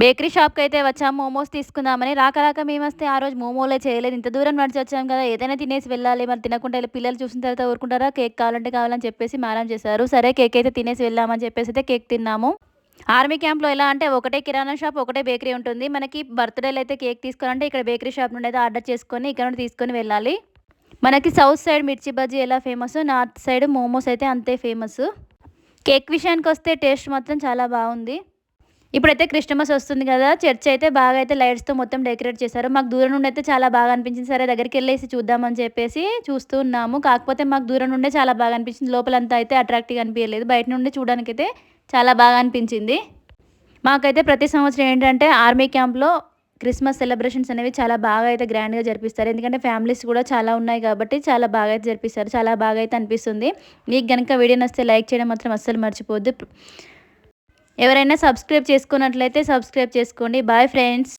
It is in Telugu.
బేకరీ షాప్కి అయితే వచ్చాం మోమోస్ తీసుకుందామని. రాక రాక మేము వస్తే ఆ రోజు మోమోలే చేయలేదు. ఇంత దూరం నడిచి వచ్చాం కదా ఏదైనా తినేసి వెళ్ళాలి. మరి తినకుండా పిల్లలు చూసిన తర్వాత ఊరుకుంటారా? కేక్ కావాలంటే కావాలని చెప్పేసి మేడం చేశారు. సరే కేక్ అయితే తినేసి వెళ్ళామని చెప్పేసి అయితే కేక్ తిన్నాము. ఆర్మీ క్యాంప్లో ఎలా అంటే ఒకటే కిరాణా షాప్ ఒకటే బేకరీ ఉంటుంది. మనకి బర్త్డేలు అయితే కేక్ తీసుకోవాలంటే ఇక్కడ బేకరీ షాప్ నుండి అయితే ఆర్డర్ చేసుకొని ఇక్కడ నుండి తీసుకొని వెళ్ళాలి. మనకి సౌత్ సైడ్ మిర్చి బజ్జీ ఎలా ఫేమస్ నార్త్ సైడ్ మోమోస్ అయితే అంతే ఫేమస్. కేక్ విషయానికి వస్తే టేస్ట్ మాత్రం చాలా బాగుంది. ఇప్పుడైతే క్రిస్టమస్ వస్తుంది కదా చర్చ్ అయితే బాగా అయితే లైట్స్తో మొత్తం డెకరేట్ చేశారు. మాకు దూరం నుండి అయితే చాలా బాగా అనిపించింది సరే దగ్గరికి వెళ్ళేసి చూద్దామని చెప్పేసి చూస్తూ ఉన్నాము. కాకపోతే మాకు దూరం నుండే చాలా బాగా అనిపించింది. లోపలంతా అయితే అట్రాక్టివ్గా అనిపించలేదు. బయట నుండి చూడడానికి అయితే చాలా బాగా అనిపించింది. మాకైతే ప్రతి సంవత్సరం ఏంటంటే ఆర్మీ క్యాంప్లో క్రిస్మస్ సెలబ్రేషన్స్ అనేవి చాలా బాగా అయితే గ్రాండ్గా జరిపిస్తారు. ఎందుకంటే ఫ్యామిలీస్ కూడా చాలా ఉన్నాయి కాబట్టి చాలా బాగా అయితే జరిపిస్తారు. చాలా బాగా అయితే అనిపిస్తుంది. మీకు కనుక వీడియో నస్తే లైక్ చేయడం మాత్రం అస్సలు మర్చిపోద్దు ఎవరైనా సబ్స్క్రైబ్ చేసుకున్నట్లయితే సబ్స్క్రైబ్ చేసుకోండి. Bye friends